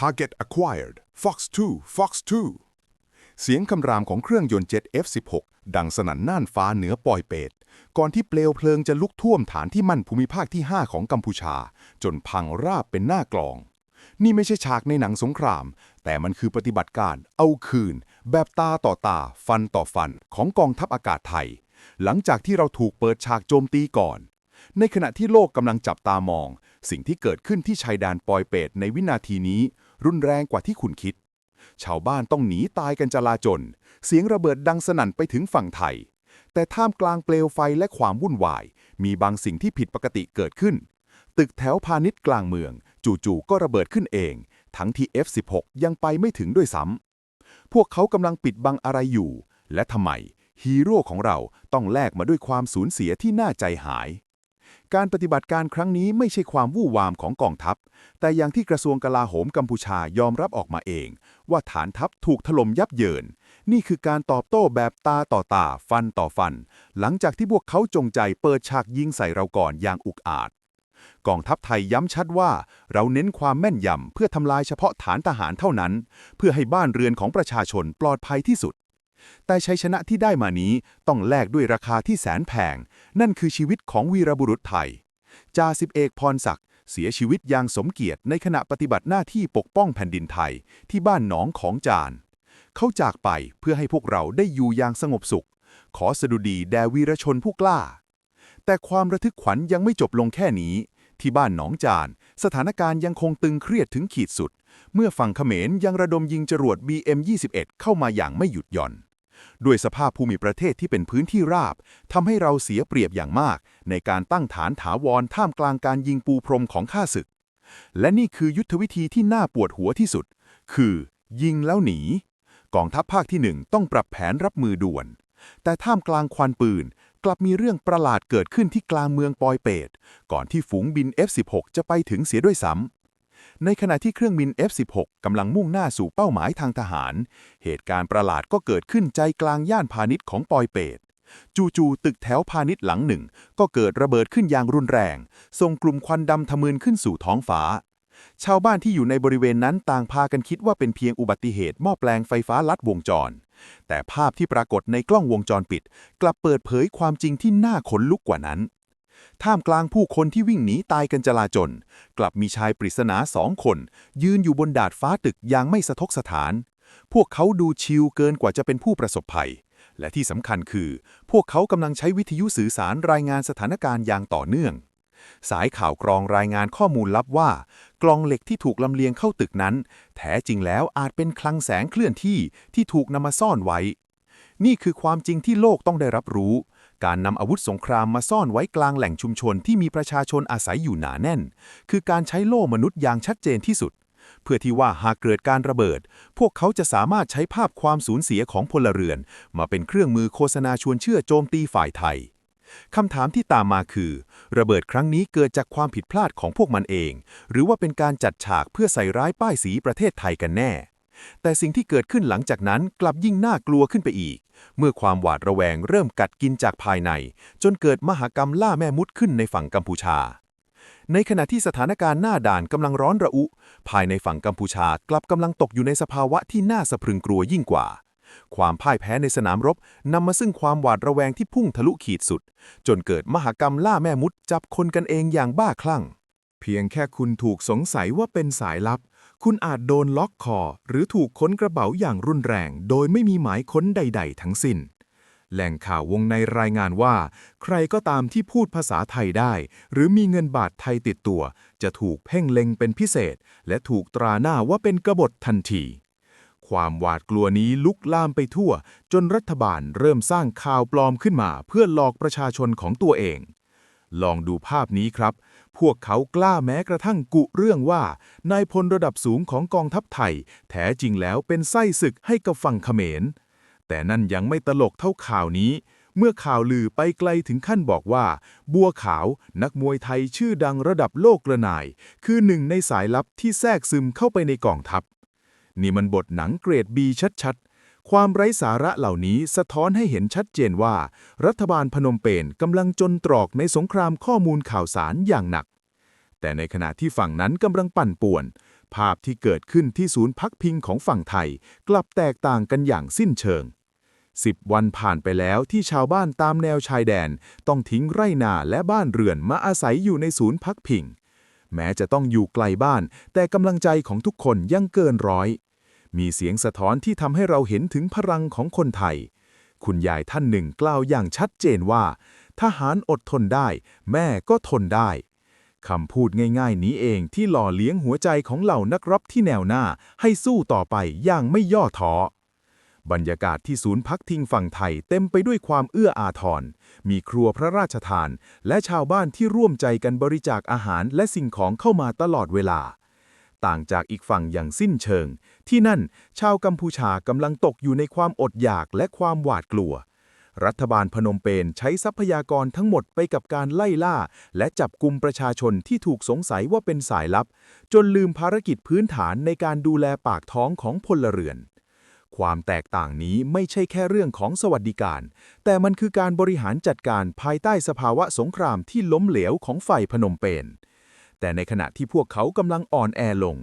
Target acquired Fox 2 Fox 2 เสียงคำรามของเครื่องยนต์เจ็ต F16 ดังสนั่นน่านฟ้าเหนือปอยเปต ก่อนที่เปลวเพลิงจะลุกท่วมฐานที่มั่นภูมิภาคที่ 5 ของกัมพูชา จนพังราบเป็นหน้ากลอง นี่ไม่ใช่ฉากในหนังสงคราม แต่มันคือปฏิบัติการเอาคืน แบบตาต่อตา ฟันต่อฟันของกองทัพอากาศไทย หลังจากที่เราถูกเปิดฉากโจมตีก่อน ในขณะที่โลกกำลังจับตามอง สิ่งที่เกิดขึ้นที่ชายแดนปอยเปตในวินาทีนี้ รุนแรงกว่าที่คุณคิด ชาวบ้านต้องหนีตายกันจลาจล เสียงระเบิดดังสนั่นไปถึงฝั่งไทย แต่ท่ามกลางเปลวไฟและความวุ่นวาย มีบางสิ่งที่ผิดปกติเกิดขึ้น ตึกแถวพาณิชย์กลางเมือง จู่ๆก็ระเบิดขึ้นเอง ทั้งที่ F16 ยังไปไม่ถึงด้วยซ้ำพวกเขากำลังปิดบังอะไรอยู่ และทำไมฮีโร่ของเราต้องแลกมาด้วยความสูญเสียที่น่าใจหาย การปฏิบัติการครั้งนี้ไม่ใช่ความวู่วามของกองทัพ แต่อย่างที่กระทรวงกลาโหมกัมพูชายอมรับออกมาเอง ว่าฐานทัพถูกถล่มยับเยิน นี่คือการตอบโต้แบบตาต่อตา ฟันต่อฟัน หลังจากที่พวกเขาจงใจเปิดฉากยิงใส่เราก่อนอย่างอุกอาจ กองทัพไทยย้ำชัดว่า เราเน้นความแม่นยำเพื่อทำลายเฉพาะฐานทหารเท่านั้น เพื่อให้บ้านเรือนของประชาชนปลอดภัยที่สุด แต่ชัยชนะที่ได้มานี้ต้องแลกด้วยราคาที่แสนแพง นั่นคือชีวิตของวีรบุรุษไทย จ่าสิบเอกพรศักดิ์เสียชีวิตอย่างสมเกียรติในขณะปฏิบัติหน้าที่ปกป้องแผ่นดินไทยที่บ้านหนองของจาน เขาจากไปเพื่อให้พวกเราได้อยู่อย่างสงบสุข ขอสดุดีแด่วีรชนผู้กล้า แต่ความระทึกขวัญยังไม่จบลงแค่นี้ ที่บ้านหนองจาน สถานการณ์ยังคงตึงเครียดถึงขีดสุด เมื่อฝั่งเขมรยังระดมยิงจรวด BM-21 เข้ามาอย่างไม่หยุดหย่อน ด้วยสภาพภูมิประเทศที่เป็นพื้นที่ราบทำให้เราเสียเปรียบอย่างมาก ในการตั้งฐานถาวรท่ามกลางการยิงปูพรมของข้าศึก และนี่คือยุทธวิธีที่น่าปวดหัวที่สุด คือ ยิงแล้วหนี กองทัพภาคที่หนึ่งต้องปรับแผนรับมือด่วน แต่ท่ามกลางควันปืนกลับมีเรื่องประหลาดเกิดขึ้นที่กลางเมืองปอยเปตก่อนที่ฝูงบิน F16 จะไปถึงเสียด้วยซ้ำ ในขณะที่เครื่องบิน F16 กำลังมุ่งหน้าสู่เป้าหมายทางทหาร เหตุการณ์ประหลาดก็เกิดขึ้นใจกลางย่านพาณิชย์ของปอยเปตจู่ๆตึกแถวพาณิชย์หลังหนึ่ง ก็เกิดระเบิดขึ้นอย่างรุนแรง ส่งกลุ่มควันดำทะมึนขึ้นสู่ท้องฟ้า ชาวบ้านที่อยู่ในบริเวณนั้นต่างพากันคิดว่าเป็นเพียงอุบัติเหตุหม้อแปลงไฟฟ้าลัดวงจร แต่ภาพที่ปรากฏในกล้องวงจรปิด กลับเปิดเผยความจริงที่น่าขนลุกกว่านั้น ท่ามกลางผู้คนที่วิ่งหนีตายกันจลาจล กลับมีชายปริศนาสองคน ยืนอยู่บนดาดฟ้าตึกอย่างไม่สะทกสถาน พวกเขาดูชิลเกินกว่าจะเป็นผู้ประสบภัย และที่สำคัญคือ พวกเขากำลังใช้วิทยุสื่อสารรายงานสถานการณ์อย่างต่อเนื่อง สายข่าวกรองรายงานข้อมูลลับว่า กลองเหล็กที่ถูกลำเลียงเข้าตึกนั้น แท้จริงแล้วอาจเป็นคลังแสงเคลื่อนที่ที่ถูกนำมาซ่อนไว้ นี่คือความจริงที่โลกต้องได้รับรู้ การนำอาวุธสงครามมาซ่อนไว้กลางแหล่งชุมชนที่มีประชาชนอาศัยอยู่หนาแน่น คือการใช้โล่มนุษย์อย่างชัดเจนที่สุด เพื่อที่ว่าหากเกิดการระเบิด พวกเขาจะสามารถใช้ภาพความสูญเสียของพลเรือน มาเป็นเครื่องมือโฆษณาชวนเชื่อโจมตีฝ่ายไทยคำถามที่ตามมาคือ ระเบิดครั้งนี้เกิดจากความผิดพลาดของพวกมันเอง หรือว่าเป็นการจัดฉากเพื่อใส่ร้ายป้ายสีประเทศไทยกันแน่ แต่สิ่งที่เกิดขึ้นหลังจากนั้นกลับยิ่งน่ากลัวขึ้นไปอีก เมื่อความหวาดระแวงเริ่มกัดกินจากภายใน จนเกิดมหกรรมล่าแม่มุดขึ้นในฝั่งกัมพูชา ในขณะที่สถานการณ์หน้าด่านกำลังร้อนระอุ ภายในฝั่งกัมพูชากลับกำลังตกอยู่ในสภาวะที่น่าสะพรึงกลัวยิ่งกว่า ความพ่ายแพ้ในสนามรบนำมาซึ่งความหวาดระแวงที่พุ่งทะลุขีดสุด จนเกิดมหกรรมล่าแม่มุดจับคนกันเองอย่างบ้าคลั่ง เพียงแค่คุณถูกสงสัยว่าเป็นสายลับ คุณอาจโดนล็อกคอ หรือถูกค้นกระเป๋าอย่างรุนแรง โดยไม่มีหมายค้นใด ๆ ทั้งสิ้น แหล่งข่าววงในรายงานว่า ใครก็ตามที่พูดภาษาไทยได้ หรือมีเงินบาทไทยติดตัว จะถูกเพ่งเล็งเป็นพิเศษ และถูกตราหน้าว่าเป็นกบฏทันทีความหวาดกลัวนี้ลุกลามไปทั่ว จนรัฐบาลเริ่มสร้างข่าวปลอมขึ้นมา เพื่อหลอกประชาชนของตัวเอง ลองดูภาพนี้ครับ พวกเขากล้าแม้กระทั่งกุเรื่องว่า นายพลระดับสูงของกองทัพไทย แท้จริงแล้วเป็นไส้ศึกให้กับฝั่งเขมร แต่นั่นยังไม่ตลกเท่าข่าวนี้ เมื่อข่าวลือไปไกลถึงขั้นบอกว่า บัวขาวนักมวยไทยชื่อดังระดับโลกระนาย คือหนึ่งในสายลับที่แทรกซึมเข้าไปในกองทัพ นี่มันบทหนังเกรดบีชัดๆ ความไร้สาระเหล่านี้สะท้อนให้เห็นชัดเจนว่า รัฐบาลพนมเปญกำลังจนตรอกในสงครามข้อมูลข่าวสารอย่างหนัก แต่ในขณะที่ฝั่งนั้นกำลังปั่นป่วน ภาพที่เกิดขึ้นที่ศูนย์พักพิงของฝั่งไทย กลับแตกต่างกันอย่างสิ้นเชิงสิบวันผ่านไปแล้วที่ชาวบ้านตามแนวชายแดน ต้องทิ้งไร่นาและบ้านเรือนมาอาศัยอยู่ในศูนย์พักพิง แม้จะต้องอยู่ไกลบ้าน แต่กำลังใจของทุกคนยังเกินร้อย มีเสียงสะท้อนที่ทำให้เราเห็นถึงพลังของคนไทย คุณยายท่านหนึ่งกล่าวอย่างชัดเจนว่า ทหารอดทนได้ แม่ก็ทนได้คำพูดง่ายๆ นี้เองที่หล่อเลี้ยงหัวใจของเหล่านักรบที่แนวหน้าให้สู้ต่อไปอย่างไม่ย่อท้อบรรยากาศที่ศูนย์พักทิ้งฝั่งไทยเต็มไปด้วยความเอื้ออาทร มีครัวพระราชทาน และชาวบ้านที่ร่วมใจกันบริจาคอาหารและสิ่งของเข้ามาตลอดเวลา ต่างจากอีกฝั่งอย่างสิ้นเชิง ที่นั่นชาวกัมพูชากำลังตกอยู่ในความอดอยากและความหวาดกลัว รัฐบาลพนมเปญใช้ทรัพยากรทั้งหมดไปกับการไล่ล่า และจับกลุ่มประชาชนที่ถูกสงสัยว่าเป็นสายลับ จนลืมภารกิจพื้นฐานในการดูแลปากท้องของพลเรือนความแตกต่างนี้ไม่ใช่แค่เรื่องของสวัสดิการ แต่มันคือการบริหารจัดการภายใต้สภาวะสงครามที่ล้มเหลวของฝ่ายพนมเปญ แต่ในขณะที่พวกเขากำลังอ่อนแอลง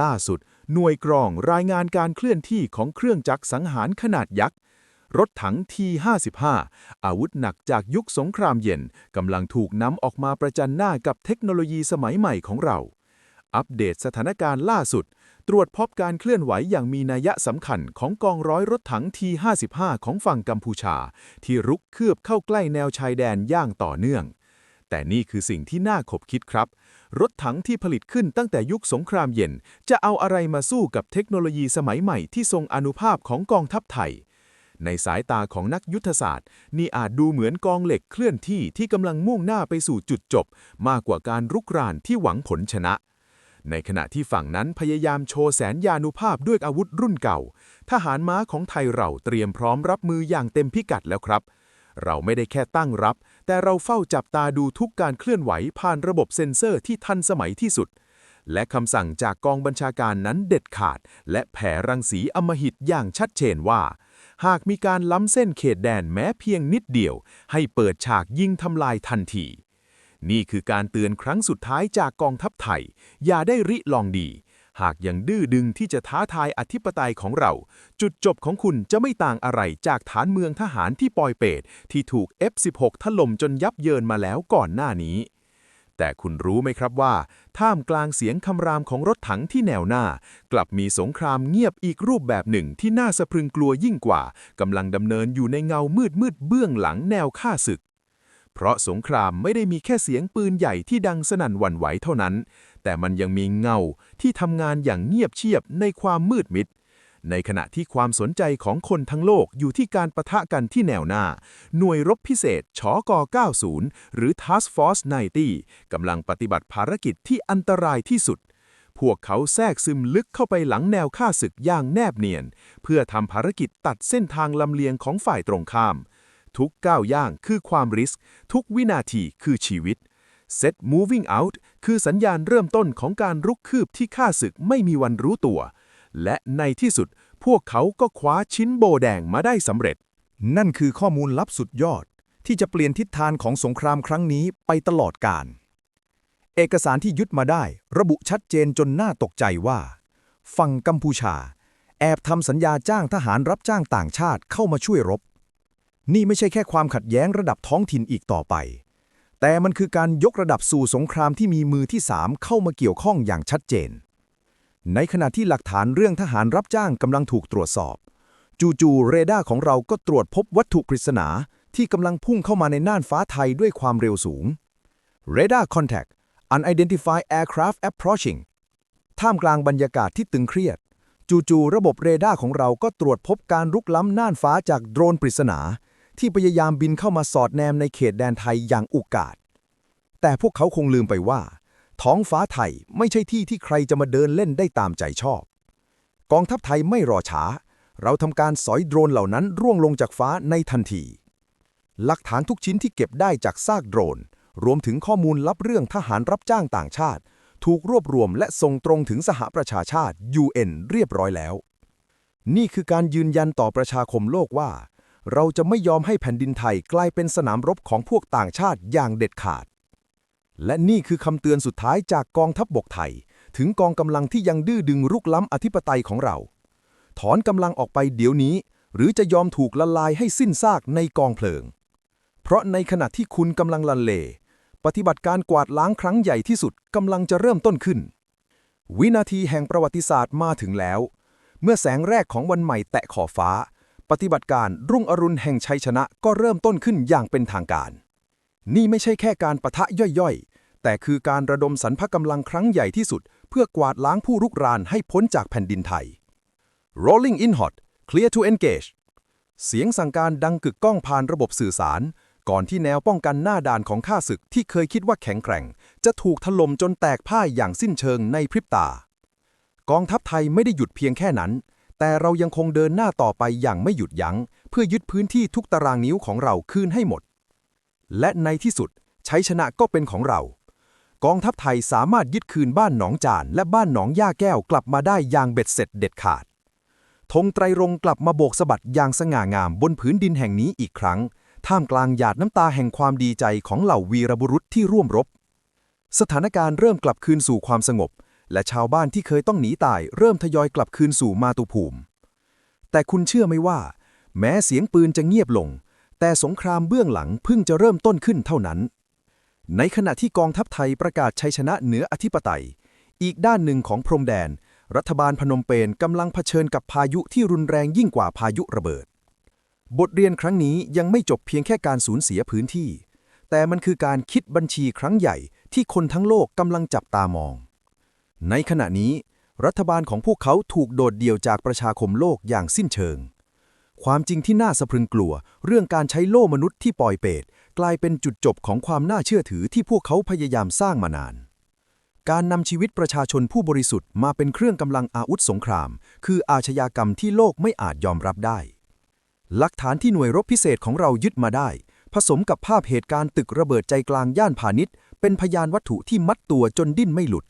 ล่าสุด หน่วยกรองรายงานการเคลื่อนที่ของเครื่องจักรสังหารขนาดยักษ์รถถัง T55 อาวุธหนักจากยุคสงครามเย็นกำลังถูกนำออกมาประจันหน้ากับเทคโนโลยีสมัยใหม่ของเรา อัปเดตสถานการณ์ล่าสุด ตรวจพบการเคลื่อนไหวอย่างมีนัยสำคัญของกองร้อยรถถัง T55 ของฝั่งกัมพูชา ที่รุกคืบเข้าใกล้แนวชายแดนย่างต่อเนื่อง แต่นี่คือสิ่งที่น่าขบคิดครับ รถถังที่ผลิตขึ้นตั้งแต่ยุคสงครามเย็น จะเอาอะไรมาสู้กับเทคโนโลยีสมัยใหม่ที่ทรงอนุภาพของกองทัพไทย ในสายตาของนักยุทธศาสตร์ นี่อาจดูเหมือนกองเหล็กเคลื่อนที่ที่กำลังมุ่งหน้าไปสู่จุดจบ มากกว่าการรุกรานที่หวังผลชนะในขณะที่ฝั่งนั้นพยายามโชว์แสนยานุภาพด้วยอาวุธรุ่นเก่า ทหารม้าของไทยเราเตรียมพร้อมรับมืออย่างเต็มพิกัดแล้วครับ เราไม่ได้แค่ตั้งรับ แต่เราเฝ้าจับตาดูทุกการเคลื่อนไหวผ่านระบบเซ็นเซอร์ที่ทันสมัยที่สุด และคำสั่งจากกองบัญชาการนั้นเด็ดขาด และแผ่รังสีอมหิตอย่างชัดเจนว่า หากมีการล้ำเส้นเขตแดนแม้เพียงนิดเดียว ให้เปิดฉากยิงทำลายทันที นี่คือการเตือนครั้งสุดท้ายจากกองทัพไทย อย่าได้ริลองดี หากยังดื้อดึงที่จะท้าทายอธิปไตยของเรา จุดจบของคุณจะไม่ต่างอะไรจากฐานเมืองทหารที่ปอยเปตที่ถูก F16 ถล่มจนยับเยินมาแล้วก่อนหน้านี้ แต่คุณรู้ไหมครับว่า ท่ามกลางเสียงคำรามของรถถังที่แนวหน้า กลับมีสงครามเงียบอีกรูปแบบหนึ่งที่น่าสะพรึงกลัวยิ่งกว่ากำลังดำเนินอยู่ในเงามืดมืดเบื้องหลังแนวฆ่าศึกเพราะสงครามไม่ได้มีแค่เสียงปืนใหญ่ที่ดังสนั่นหวั่นไหวเท่านั้น แต่มันยังมีเงาที่ทำงานอย่างเงียบเชียบในความมืดมิด ในขณะที่ความสนใจของคนทั้งโลกอยู่ที่การประทะกันที่แนวหน้า หน่วยรบพิเศษชก 90 หรือ Task Force 90 กำลังปฏิบัติภารกิจที่อันตรายที่สุดพวกเขาแทรกซึมลึกเข้าไปหลังแนวฆ่าศึกอย่างแนบเนียน เพื่อทำภารกิจตัดเส้นทางลำเลียงของฝ่ายตรงข้าม ทุกก้าวย่างคือความริสกทุกวินาทีคือชีวิต Set moving out คือสัญญาณเริ่มต้นของการรุกคืบที่ฆ่าศึกไม่มีวันรู้ตัว และในที่สุดพวกเขาก็คว้าชิ้นโบแดงมาได้สำเร็จ นั่นคือข้อมูลลับสุดยอด ที่จะเปลี่ยนทิศทางของสงครามครั้งนี้ไปตลอดกาลเอกสารที่ยึดมาได้ ระบุชัดเจนจนน่าตกใจว่า ฝั่งกัมพูชา แอบทำสัญญาจ้างทหารรับจ้างต่างชาติเข้ามาช่วยรบ นี่ไม่ใช่แค่ความขัดแย้งระดับท้องถิ่นอีกต่อไป แต่มันคือการยกระดับสู่สงครามที่มีมือที่สามเข้ามาเกี่ยวข้องอย่างชัดเจน ในขณะที่หลักฐานเรื่องทหารรับจ้างกำลังถูกตรวจสอบ จู่ๆเรดาร์ของเราก็ตรวจพบวัตถุปริศนาที่กำลังพุ่งเข้ามาในน่านฟ้าไทยด้วยความเร็วสูง Radar Contact Unidentified Aircraft Approaching ท่ามกลางบรรยากาศที่ตึงเครียด จู่ๆระบบเรดาร์ของเราก็ตรวจพบการรุกล้ำน่านฟ้าจากโดรนปริศนา ที่พยายามบินเข้ามาสอดแนมในเขตแดนไทยอย่างอุกอาจแต่พวกเขาคงลืมไปว่า ท้องฟ้าไทยไม่ใช่ที่ที่ใครจะมาเดินเล่นได้ตามใจชอบ กองทัพไทยไม่รอช้า เราทำการสอยโดรนเหล่านั้นร่วงลงจากฟ้าในทันที หลักฐานทุกชิ้นที่เก็บได้จากซากโดรน รวมถึงข้อมูลลับเรื่องทหารรับจ้างต่างชาติ ถูกรวบรวมและส่งตรงถึงสหประชาชาติ UN เรียบร้อยแล้ว นี่คือการยืนยันต่อประชาคมโลกว่า เราจะไม่ยอมให้แผ่นดินไทยกลายเป็นสนามรบของพวกต่างชาติอย่างเด็ดขาด และนี่คือคำเตือนสุดท้ายจากกองทัพบบกไทย ถึงกองกำลังที่ยังดื้อดึงรุกล้ำอธิปไตยของเรา ถอนกำลังออกไปเดี๋ยวนี้ หรือจะยอมถูกละลายให้สิ้นซากในกองเพลิง เพราะในขณะที่คุณกำลังลันเล ปฏิบัติการกวาดล้างครั้งใหญ่ที่สุดกำลังจะเริ่มต้นขึ้น วินาทีแห่งประวัติศาสตร์มาถึงแล้ว เมื่อแสงแรกของวันใหม่แตะขอบฟ้า ปฏิบัติการรุ่งอรุณแห่งชัยชนะก็เริ่มต้นขึ้นอย่างเป็นทางการ นี่ไม่ใช่แค่การประทะย่อยๆ แต่คือการระดมสรรพกำลังครั้งใหญ่ที่สุด เพื่อกวาดล้างผู้รุกรานให้พ้นจากแผ่นดินไทย Rolling in hot clear to engage เสียงสั่งการดังกึกก้องผ่านระบบสื่อสาร ก่อนที่แนวป้องกันหน้าด่านของข้าศึกที่เคยคิดว่าแข็งแกร่ง จะถูกถล่มจนแตกพ่ายอย่างสิ้นเชิงในพริบตากองทัพไทยไม่ได้หยุดเพียงแค่นั้น แต่เรายังคงเดินหน้าต่อไปอย่างไม่หยุดยัง้ง เพื่อยึดพื้นที่ทุกตารางนิ้วของเราคืนให้หมด และในที่สุดชัยชนะก็เป็นของเรา กองทัพไทยสามารถยึดคืนบ้านหนองจาน และบ้านหนองย่าแก้วกลับมาได้อย่างเบ็ดเสร็จเด็ดขาดธงไตรรงกลับมาโบกสะบัดอย่างสง่างามบนผืนดินแห่งนี้อีกครั้ง ท่ามกลางหยาดน้ำตาแห่งความดีใจของเหล่าวีรบุรุษที่ร่วมรบ สถานการณ์เริ่มกลับคืนสู่ความสงบ และชาวบ้านที่เคยต้องหนีตายเริ่มทยอยกลับคืนสู่มาตุภูมิ แต่คุณเชื่อไหมว่า แม้เสียงปืนจะเงียบลง แต่สงครามเบื้องหลังเพิ่งจะเริ่มต้นขึ้นเท่านั้น ในขณะที่กองทัพไทยประกาศชัยชนะเหนืออธิปไตย อีกด้านหนึ่งของพรมแดน รัฐบาลพนมเปญกำลังเผชิญกับพายุที่รุนแรงยิ่งกว่าพายุระเบิด บทเรียนครั้งนี้ยังไม่จบเพียงแค่การสูญเสียพื้นที่ แต่มันคือการคิดบัญชีครั้งใหญ่ที่คนทั้งโลกกำลังจับตามอง ในขณะนี้ รัฐบาลของพวกเขาถูกโดดเดี่ยวจากประชาคมโลกอย่างสิ้นเชิง ความจริงที่น่าสะพรึงกลัว เรื่องการใช้โล่มนุษย์ที่ปล่อยเปตกลายเป็นจุดจบของความน่าเชื่อถือที่พวกเขาพยายามสร้างมานาน การนำชีวิตประชาชนผู้บริสุทธิ์มาเป็นเครื่องกำลังอาวุธสงคราม คืออาชญากรรมที่โลกไม่อาจยอมรับได้ หลักฐานที่หน่วยรบพิเศษของเรายึดมาได้ ผสมกับภาพเหตุการณ์ตึกระเบิดใจกลางย่านพาณิชย์ เป็นพยานวัตถุที่มัดตัวจนดิ้นไม่หลุด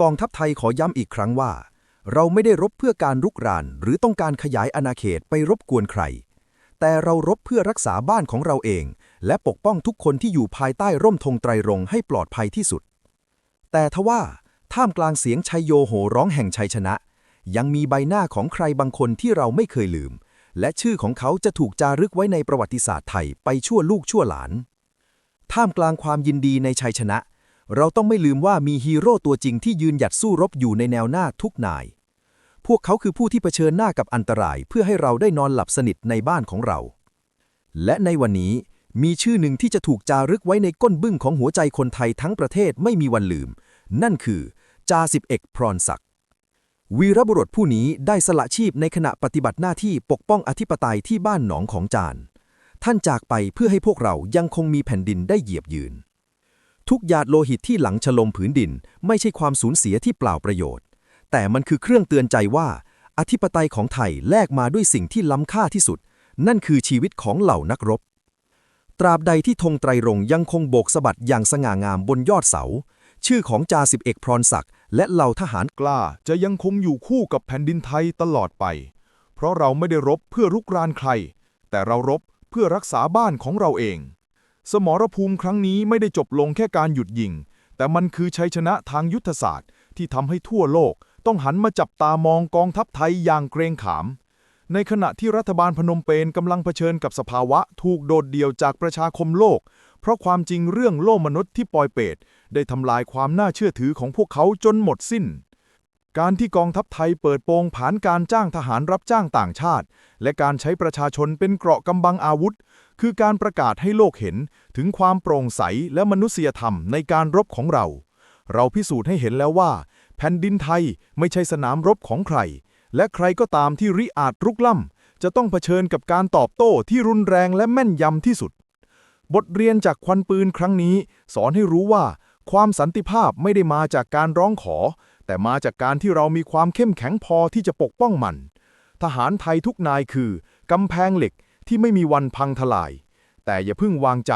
กองทัพไทยขอย้ำอีกครั้งว่า เราไม่ได้รบเพื่อการรุกราน หรือต้องการขยายอาณาเขตไปรบกวนใคร แต่เรารบเพื่อรักษาบ้านของเราเอง และปกป้องทุกคนที่อยู่ภายใต้ร่มธงไตรรงค์ให้ปลอดภัยที่สุด แต่ทว่าท่ามกลางเสียงชัยโยโห่ร้องแห่งชัยชนะ ยังมีใบหน้าของใครบางคนที่เราไม่เคยลืม และชื่อของเขาจะถูกจารึกไว้ในประวัติศาสตร์ไทยไปชั่วลูกชั่วหลาน ท่ามกลางความยินดีในชัยชนะ เราต้องไม่ลืมว่ามีฮีโร่ตัวจริงที่ยืนหยัดสู้รบอยู่ในแนวหน้าทุกนาย พวกเขาคือผู้ที่เผชิญหน้ากับอันตรายเพื่อให้เราได้นอนหลับสนิทในบ้านของเรา และในวันนี้มีชื่อหนึ่งที่จะถูกจารึกไว้ในก้นบึ้งของหัวใจคนไทยทั้งประเทศไม่มีวันลืม นั่นคือจาสิบเอกพรศักดิ์วีรบุรุษผู้นี้ได้สละชีพในขณะปฏิบัติหน้าที่ปกป้องอธิปไตยที่บ้านหนองของจาน ท่านจากไปเพื่อให้พวกเรายังคงมีแผ่นดินได้เหยียบยืน ทุกหยาดโลหิตที่หลังฉลมผืนดิน ไม่ใช่ความสูญเสียที่เปล่าประโยชน์ แต่มันคือเครื่องเตือนใจว่า อธิปไตยของไทยแลกมาด้วยสิ่งที่ล้ำค่าที่สุด นั่นคือชีวิตของเหล่านักรบ ตราบใดที่ธงไตรรงยังคงโบกสะบัดอย่างสง่างามบนยอดเสา ชื่อของจ่าสิบเอกพรศักดิ์และเหล่าทหารกล้าจะยังคงอยู่คู่กับแผ่นดินไทยตลอดไป เพราะเราไม่ได้รบเพื่อรุกรานใคร แต่เรารบเพื่อรักษาบ้านของเราเอง สมรภูมิครั้งนี้ไม่ได้จบลงแค่การหยุดยิง แต่มันคือชัยชนะทางยุทธศาสตร์ ที่ทำให้ทั่วโลกต้องหันมาจับตามองกองทัพไทยอย่างเกรงขาม ในขณะที่รัฐบาลพนมเปญกำลังเผชิญกับสภาวะถูกโดดเดี่ยวจากประชาคมโลก เพราะความจริงเรื่องโลกมนุษย์ที่ปลอยเปตได้ทำลายความน่าเชื่อถือของพวกเขาจนหมดสิ้น การที่กองทัพไทยเปิดโปงผานการจ้างทหารรับจ้างต่างชาติ และการใช้ประชาชนเป็นเกราะกำบังอาวุธ คือการประกาศให้โลกเห็นถึงความโปร่งใสและมนุษยธรรมในการรบของเรา เราพิสูจน์ให้เห็นแล้วว่า แผ่นดินไทยไม่ใช่สนามรบของใคร และใครก็ตามที่ริอาจรุกล้ำจะต้องเผชิญกับการตอบโต้ที่รุนแรงและแม่นยำที่สุด บทเรียนจากควันปืนครั้งนี้ สอนให้รู้ว่า ความสันติภาพไม่ได้มาจากการร้องขอ แต่มาจากการที่เรามีความเข้มแข็งพอที่จะปกป้องมัน ทหารไทยทุกนายคือกำแพงเหล็กที่ไม่มีวันพังทลาย แต่อย่าเพิ่งวางใจ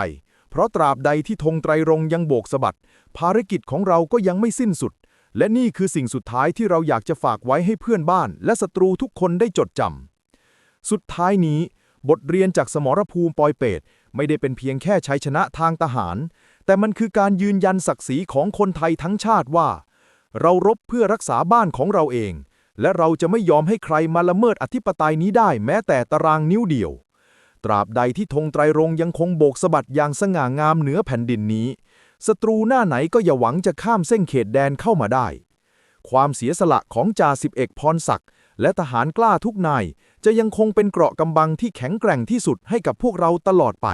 เพราะตราบใดที่ธงไตรรงยังโบกสะบัด ภารกิจของเราก็ยังไม่สิ้นสุด และนี่คือสิ่งสุดท้ายที่เราอยากจะฝากไว้ให้เพื่อนบ้าน และศัตรูทุกคนได้จดจำสุดท้ายนี้ บทเรียนจากสมรภูมิปอยเปตไม่ได้เป็นเพียงแค่ชัยชนะทางทหาร แต่มันคือการยืนยันศักดิ์ศรีของคนไทยทั้งชาติว่า เรารบเพื่อรักษาบ้านของเราเอง และเราจะไม่ยอมให้ใครมาละเมิดอธิปไตยนี้ได้แม้แต่ตารางนิ้วเดียว ตราบใดที่ธงไตรรงยังคงโบกสะบัดอย่างสง่างามเหนือแผ่นดินนี้ ศัตรูหน้าไหนก็อย่าหวังจะข้ามเส้นเขตแดนเข้ามาได้ ความเสียสละของจ่าสิบเอกพรศักดิ์และทหารกล้าทุกนาย จะยังคงเป็นเกราะกำบังที่แข็งแกร่งที่สุดให้กับพวกเราตลอดไป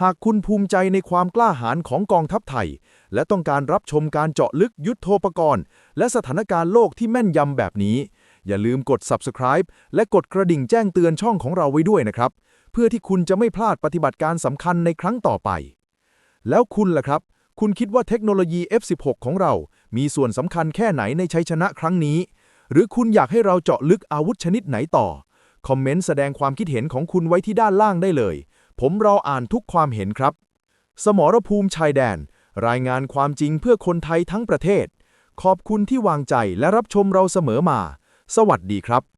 หากคุณภูมิใจในความกล้าหาญของกองทัพไทย และต้องการรับชมการเจาะลึกยุทธโธปกรณ์ และสถานการณ์โลกที่แม่นยำแบบนี้ อย่าลืมกด subscribe และกดกระดิ่งแจ้งเตือนช่องของเราไว้ด้วยนะครับ เพื่อที่คุณจะไม่พลาดปฏิบัติการสำคัญในครั้งต่อไป แล้วคุณล่ะครับ คุณคิดว่าเทคโนโลยี F16 ของเรา มีส่วนสำคัญแค่ไหนในชัยชนะครั้งนี้ หรือคุณอยากให้เราเจาะลึกอาวุธชนิดไหนต่อ คอมเมนต์แสดงความคิดเห็นของคุณไว้ที่ด้านล่างได้เลย ผมรออ่านทุกความเห็นครับ สมรภูมิชายแดน รายงานความจริงเพื่อคนไทยทั้งประเทศ ขอบคุณที่วางใจและรับชมเราเสมอมา สวัสดีครับ